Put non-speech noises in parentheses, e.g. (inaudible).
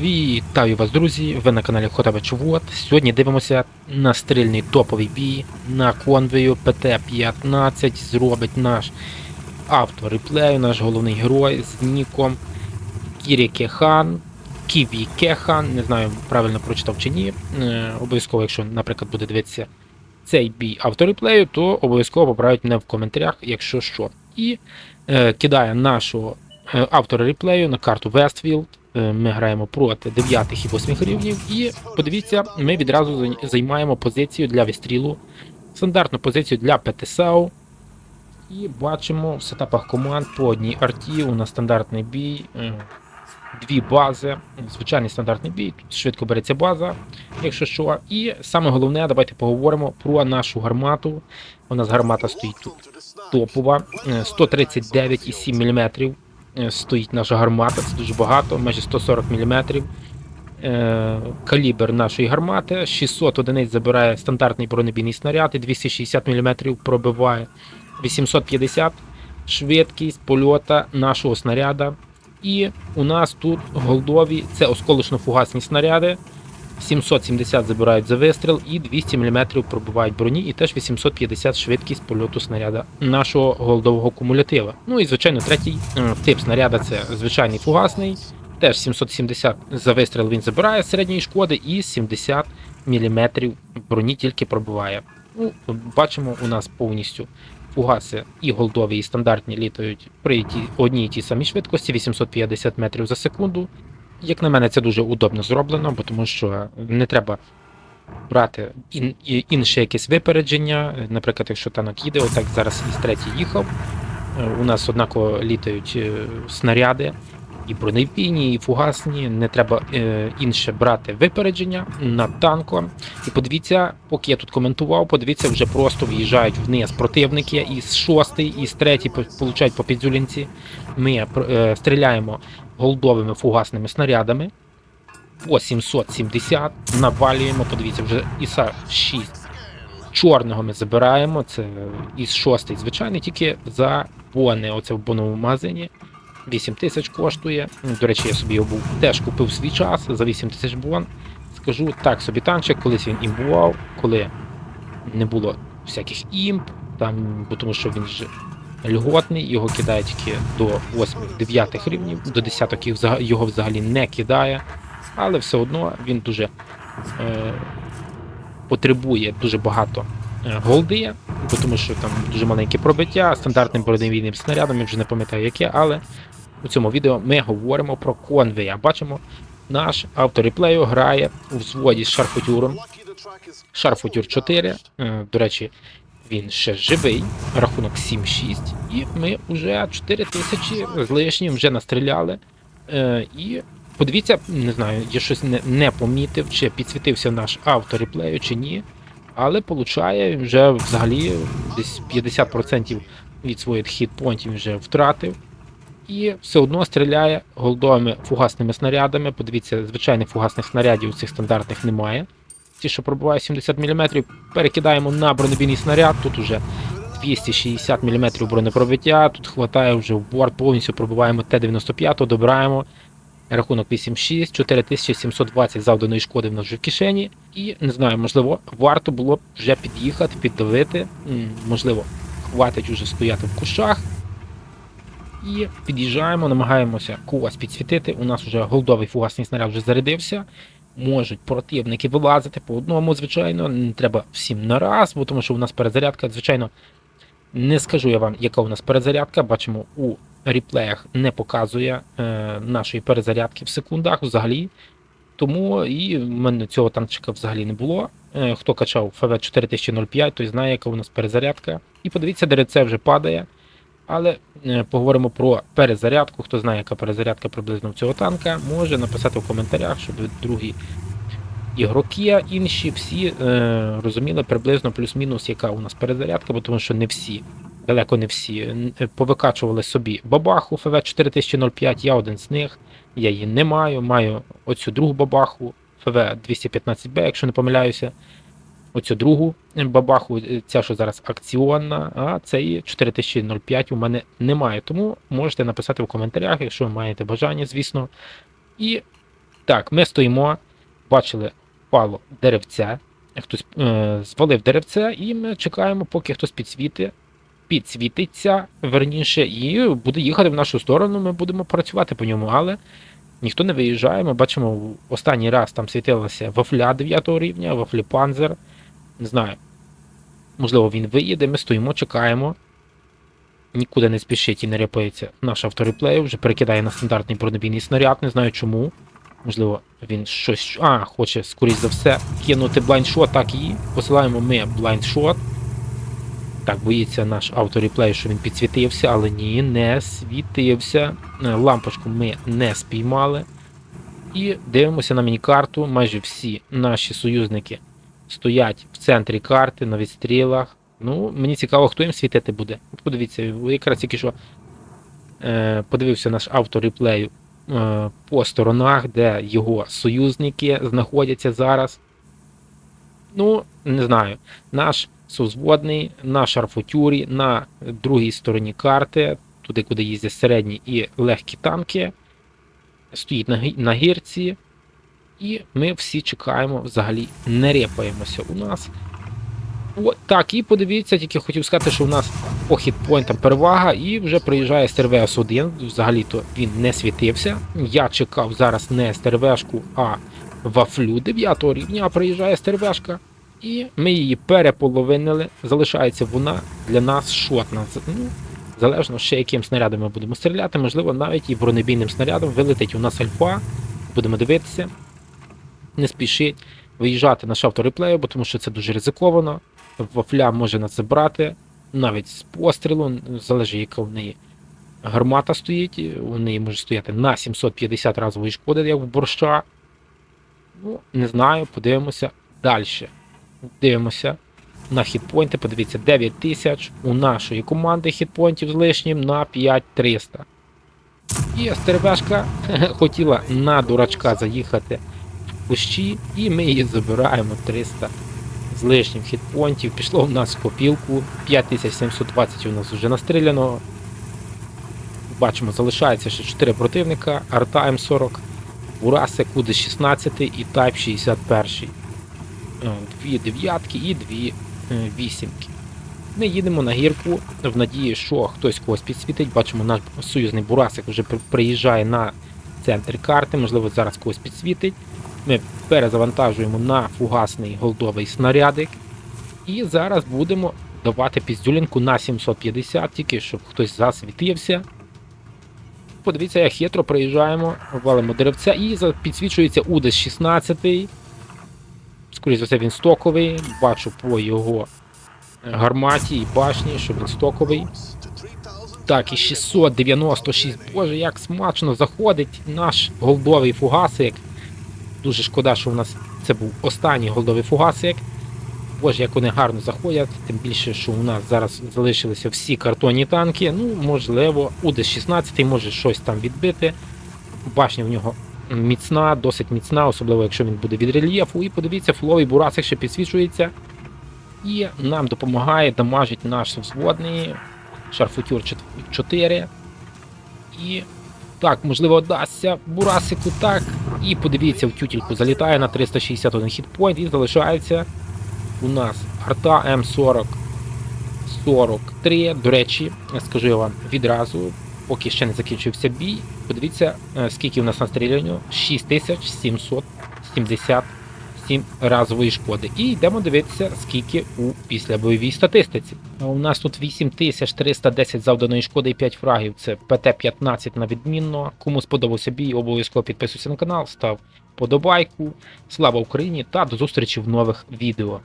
Вітаю вас, друзі! Ви на каналі Хотавич Вот. Сьогодні дивимося на стрільний топовий бій на конвею ПТ-15. Зробить наш автор реплею, наш головний герой з ніком Кірі Кехан. Ківі Кехан, не знаю, правильно прочитав чи ні. Е, обов'язково, якщо, наприклад, буде дивитися цей бій автореплею, то обов'язково поправить мене в коментарях, якщо що. І е, кидає нашого е, автора реплею на карту Вестфілд. Е, Ми граємо проти 9 і 8 рівнів. І подивіться, ми відразу займаємо позицію для вистрілу, стандартну позицію для ПТСАУ. І бачимо в сетапах команд по одній арті. У нас стандартний бій, е, дві бази, звичайний стандартний бій. Тут швидко береться база, якщо що. І саме головне, давайте поговоримо про нашу гармату. У нас гармата стоїть тут топова, е, 139,7 мм е, стоїть наша гармата, це дуже багато, майже 140 мм. Е, Калібр нашої гармати, 600 одиниць забирає стандартний бронебійний снаряд і 260 мм пробиває 850 швидкість польота нашого снаряда. І у нас тут голдові це осколочно-фугасні снаряди. 770 забирають за вистріл і 200 мм пробивають броні, і теж 850 швидкість польоту снаряда нашого голдового кумулятива. Ну і звичайно, третій е, тип снаряда це звичайний фугасний. Теж 770 за вистріл він забирає середньої шкоди, і 70 мм броні тільки пробиває. Ну, бачимо, у нас повністю фугаси і голдові, і стандартні літають при одній і тій самій швидкості 850 метрів за секунду. Як на мене, це дуже удобно зроблено, бо тому що не треба брати ін, інше якесь випередження. Наприклад, якщо танок їде, отак зараз із третій їхав. е, У нас однаково літають е, снаряди, і бронебійні, і фугасні. Не треба е, інше брати випередження над танком. І подивіться, поки я тут коментував, подивіться, вже просто в'їжджають вниз противники із шостий, і з третій по- получають по підзюлінці. Ми стріляємо голдовими фугасними снарядами по 770, навалюємо, подивіться, вже ІСа 6 чорного ми забираємо, це із 6 звичайний, тільки за бони, оце в боновому магазині. 8 тисяч коштує. Ну, До речі, я собі його був теж купив свій час за 8 тисяч бон. Скажу так собі танчик, колись він імбував, коли не було всяких імп, там, бо тому що він ж льготний, його кидає тільки до 8-9 рівнів, до 10 їх взага- його взагалі не кидає, але все одно він дуже е, потребує дуже багато е, голди, тому що там дуже маленьке пробиття, стандартним бронебійним снарядом, я вже не пам'ятаю яке, але у цьому відео ми говоримо про конвея. Бачимо, наш автор реплею грає у взводі з шарфутюром. Шарфутюр 4. Е, До речі, він ще живий, рахунок 7-6. І ми вже 4 тисячі з лишнім вже настріляли. Е, І подивіться, не знаю, я щось не, не помітив, чи підсвітився наш автор реплею, чи ні. Але получає вже взагалі десь 50% від своїх хітпонтів вже втратив. І все одно стріляє голдовими фугасними снарядами. Подивіться, звичайних фугасних снарядів у цих стандартних немає. Ті, що пробиває 70 мм, перекидаємо на бронебійний снаряд. Тут уже 260 мм бронепробиття. Тут хватає вже в борт, повністю пробиваємо Т-95, добираємо. Рахунок 8-6, 4720 завданої шкоди в нас вже в кишені. І не знаю, можливо, варто було б вже під'їхати, піддавити. Можливо, хватить уже стояти в кущах. І під'їжджаємо, намагаємося когось підсвітити. У нас вже голдовий фугасний снаряд вже зарядився. Можуть противники вилазити по одному, звичайно. Не треба всім на раз, бо тому що у нас перезарядка, звичайно, не скажу я вам, яка у нас перезарядка. Бачимо, у реплеях не показує е, нашої перезарядки в секундах взагалі. Тому і в мене цього танчика взагалі не було. Е, хто качав FV 4005, той знає, яка у нас перезарядка. І подивіться, ДРЦ вже падає. Але е, поговоримо про перезарядку. Хто знає, яка перезарядка приблизно в цього танка, може написати в коментарях, щоб другі ігроки, інші всі е, розуміли приблизно плюс-мінус, яка у нас перезарядка, бо тому що не всі, далеко не всі, е, повикачували собі бабаху FV 4005, я один з них, я її не маю, маю оцю другу бабаху FV 215B, якщо не помиляюся. Оцю другу бабаху, е, ця, що зараз акціонна, а цієї 4005 у мене немає. Тому можете написати в коментарях, якщо ви маєте бажання, звісно. І Так, ми стоїмо, бачили, впало деревце. Хтось е, звалив деревце, і ми чекаємо, поки хтось підсвіти, підсвітиться, верніше, і буде їхати в нашу сторону. Ми будемо працювати по ньому, але ніхто не виїжджає. Ми бачимо, останній раз там світилася вафля 9 рівня, вафлі Панзер. Не знаю. Можливо, він виїде, ми стоїмо, чекаємо. Нікуди не спішить і не ряпається наш автореплей, вже перекидає на стандартний бронебійний снаряд, не знаю чому. Можливо, він щось. А, хоче, скоріш за все, кинути блайндшот, так і посилаємо ми блайндшот. Так, боїться наш автореплей, що він підсвітився, але ні, не світився. Е, Лампочку ми не спіймали. І дивимося на міні-карту. Майже всі наші союзники стоять в центрі карти на відстрілах. Ну, мені цікаво, хто їм світити буде. Подивіться, якраз тільки що е, подивився наш автореплей е, по сторонах, де його союзники знаходяться зараз. Ну, не знаю. Наш созводний, наш Арфутюрі на другій стороні карти, туди, куди їздять середні і легкі танки, стоїть на, на гірці. І ми всі чекаємо, взагалі не репаємося у нас. О, так, і подивіться, тільки хотів сказати, що у нас по хітпойнтам перевага, і вже приїжджає стрвс 1 Взагалі-то він не світився. Я чекав зараз не стервешку, а вафлю 9 рівня, приїжджає стервешка. І ми її переполовинили. Залишається вона для нас шотна. Ну, залежно ще яким снарядом ми будемо стріляти, можливо, навіть і бронебійним снарядом вилетить у нас альфа. Будемо дивитися. Не спішіть виїжджати на шафту реплею, бо тому що це дуже ризиковано. Вафля може на це брати, навіть з пострілу, залежить, яка в неї гармата стоїть, у неї може стояти на 750 разової шкоди, як в борща. Ну, не знаю, подивимося далі. Дивимося на хітпойнти. Подивіться, 9 тисяч у нашої команди хітпойнтів з лишнім на 5300. І стервешка (laughs) хотіла на дурачка заїхати кущі, і ми її забираємо 300 з лишнім хітпойнтів. Пішло у нас в копілку. 5720 у нас вже настріляно. Бачимо, залишається ще 4 противника, Арта М40, Бураси, Куди 16 і Type 61. Е, Дві дев'ятки і дві е, вісімки. Ми їдемо на гірку в надії, що хтось когось підсвітить. Бачимо, наш союзний Бурасик вже приїжджає на центр карти, можливо, зараз когось підсвітить. Ми перезавантажуємо на фугасний голдовий снарядик. І зараз будемо давати піздюлінку на 750, тільки щоб хтось засвітився. Подивіться, як хитро приїжджаємо, валимо деревця і підсвічується УДЕС 16. Скоріше за все, він стоковий. Бачу по його е, гарматі і башні, що він стоковий. Так, і 696. Боже, як смачно заходить наш голдовий фугасик. Дуже шкода, що в нас це був останній голдовий фугасик. Боже, як вони гарно заходять, тим більше, що у нас зараз залишилися всі картонні танки. Ну, можливо, УД-16 може щось там відбити. Башня в нього міцна, досить міцна, особливо якщо він буде від рельєфу. І подивіться, фуловий бурасик ще підсвічується. І нам допомагає дамажить наш взводний шарфутюр 4. І так, можливо, вдасться Бурасику так. І подивіться, в тютільку залітає на 361 хітпойнт і залишається у нас арта М40 43. До речі, скажу я вам відразу, поки ще не закінчився бій. Подивіться, е, скільки у нас на стрілянню? 6770 кількості разової шкоди. І йдемо дивитися, скільки у післябойовій статистиці. У нас тут 8310 завданої шкоди і 5 фрагів. Це ПТ-15 на відмінно. Кому сподобався бій, обов'язково підписуйся на канал, став подобайку. Слава Україні та до зустрічі в нових відео.